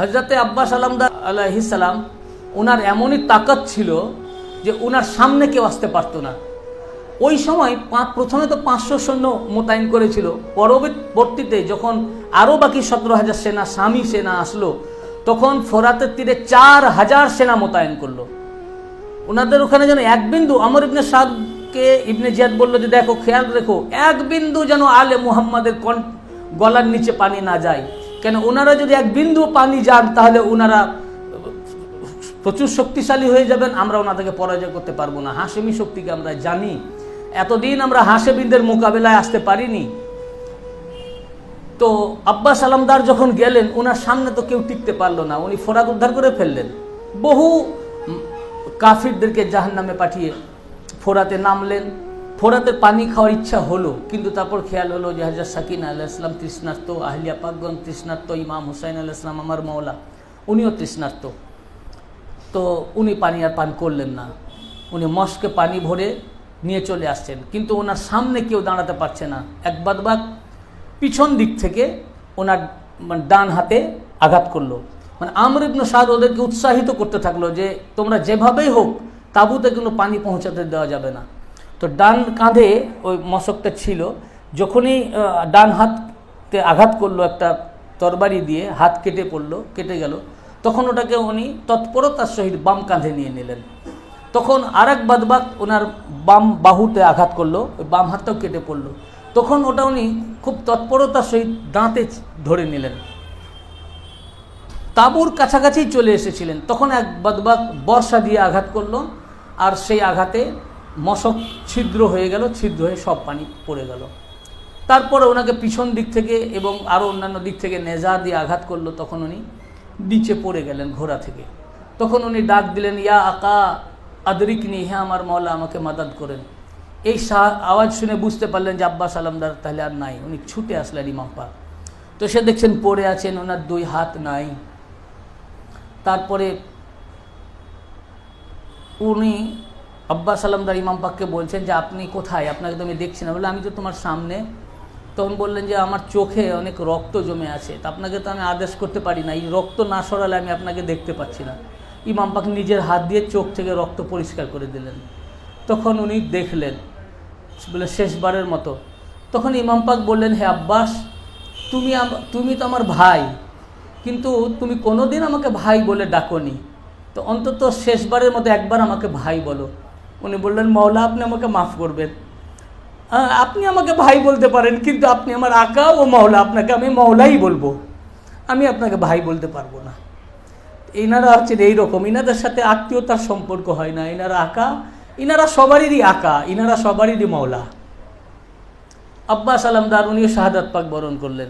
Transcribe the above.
হজরতে আব্বাস আলমদার আলাইসালাম ওনার এমনই তাকাত ছিল যে ওনার সামনে কেউ আসতে পারতো না। ওই সময় প্রথমে তো পাঁচশো সৈন্য মোতায়েন করেছিল। পরবর্তীতে যখন আরও বাকি সতেরো হাজার সেনা, স্বামী সেনা আসলো, তখন ফোরাতের তীরে চার হাজার সেনা মোতায়েন করল। ওনাদের ওখানে যেন এক বিন্দু, আমর ইবনে সাদকে ইবনে জিয়াদ বলল যে, দেখো, খেয়াল রেখো, এক বিন্দু যেন আলে মুহাম্মাদের গলার নিচে পানি না যায়। কেন ওনারা যদি এক বিন্দু পানি যান, তাহলে ওনারা প্রচুর শক্তিশালী হয়ে যাবেন। আমরা ওনাদেরকে পরাজয় করতে পারব না। হাসেমি শক্তিকে আমরা জানি। এতদিন আমরা হাসেবিনদের মোকাবেলায় আসতে পারিনি। তো আব্বাস আলমদার যখন গেলেন, ওনার সামনে তো কেউ টিকতে পারল না। উনি ফোরাক উদ্ধার করে ফেললেন। বহু কাফিরদেরকে জাহান নামে পাঠিয়ে ফোরাতে নামলেন। ফোরাতের পানি খাওয়ার ইচ্ছা হলো, কিন্তু তারপর খেয়াল হলো যে হাজার সাকিন আল্লাহ ইসলাম তৃষ্ণার্ত, আহলিয়া পাকগন তৃষ্ণার্ত, ইমাম হুসাইন আল্লাহ ইসলাম আমার মৌলা উনিও তৃষ্ণার্ত। তো উনি পানি আর পান করলেন না। উনি মস্কে পানি ভরে নিয়ে চলে আসছেন। কিন্তু ওনার সামনে কেউ দাঁড়াতে পারছে না। এক বাদবাক পিছন দিক থেকে ওনার মানে ডান হাতে আঘাত করল। মানে আমর ইবনু সাদ ওদেরকে উৎসাহিত করতে থাকল যে তোমরা যেভাবেই হোক তাবুতে কোনো পানি পৌঁছাতে দেওয়া যাবে না। তো ডান কাঁধে ওই মশকটা ছিল। যখনই ডান হাতকে আঘাত করল একটা তরবারি দিয়ে, হাত কেটে পড়ল, কেটে গেল, তখন ওটাকে উনি তৎপরতার সহিত বাম কাঁধে নিয়ে নিলেন। তখন আর এক বাদবাক ওনার বাম বাহুতে আঘাত করল, ওই বাম হাতটাও কেটে পড়ল। তখন ওটা উনি খুব তৎপরতার সহিত দাঁতে ধরে নিলেন। তাঁবুর কাছাকাছি চলে এসেছিলেন। তখন এক বাদবাক বর্ষা দিয়ে আঘাত করল, আর সেই আঘাতে মশক ছিদ্র হয়ে গেল, ছিদ্র হয়ে সব পানি পড়ে গেল। তারপরে ওনাকে পিছন দিক থেকে এবং আরও অন্যান্য দিক থেকে নেজা দিয়ে আঘাত করল, তখন উনি নিচে পড়ে গেলেন ঘোড়া থেকে। তখন উনি ডাক দিলেন, ইয়া আকা, আদরিকনি হ্যাঁ আমার মৌলা আমাকে মাদাদ করেন। এই আওয়াজ শুনে বুঝতে পারলেন যে আব্বাস আলমদার তাহলে আর নাই, উনি ছুটে আসলেন ইমাম পাক তো সে দেখছেন পড়ে আছেন, ওনার দুই হাত নাই। তারপরে উনি আব্বাস আলমদার ইমাম পাককে বলছেন যে, আপনি কোথায়? আপনাকে তো আমি দেখছি না। বলে আমি তো তোমার সামনে। তখন বললেন যে, আমার চোখে অনেক রক্ত জমে আছে। তা আপনাকে তো আমি আদেশ করতে পারি না। এই রক্ত না সরালে আমি আপনাকে দেখতে পাচ্ছি না। ইমাম পাক নিজের হাত দিয়ে চোখ থেকে রক্ত পরিষ্কার করে দিলেন। তখন উনি দেখলেন, বলে, শেষবারের মতো। তখন ইমাম পাক বললেন, হে আব্বাস, তুমি তুমি তো আমার ভাই, কিন্তু তুমি কোনোদিন আমাকে ভাই বলে ডাকনি। তো অন্তত শেষবারের মতো একবার আমাকে ভাই বলো। উনি বললেন মৌলা আপনি আমাকে মাফ করবেন। আহ, আপনি আমাকে ভাই বলতে পারেন কিন্তু আপনি আমার আকা ও মৌলা আপনাকে আমি মৌলাই বলব। আমি আপনাকে ভাই বলতে পারব না। এনারা হচ্ছেন এইরকম ইনাদের সাথে আত্মীয়তার সম্পর্ক হয় না। এনারা আকা ইনারা সবারই আকা ইনারা সবারই মৌলা আব্বাস আলমদার উনিও শাহাদাত পাক বরণ করলেন।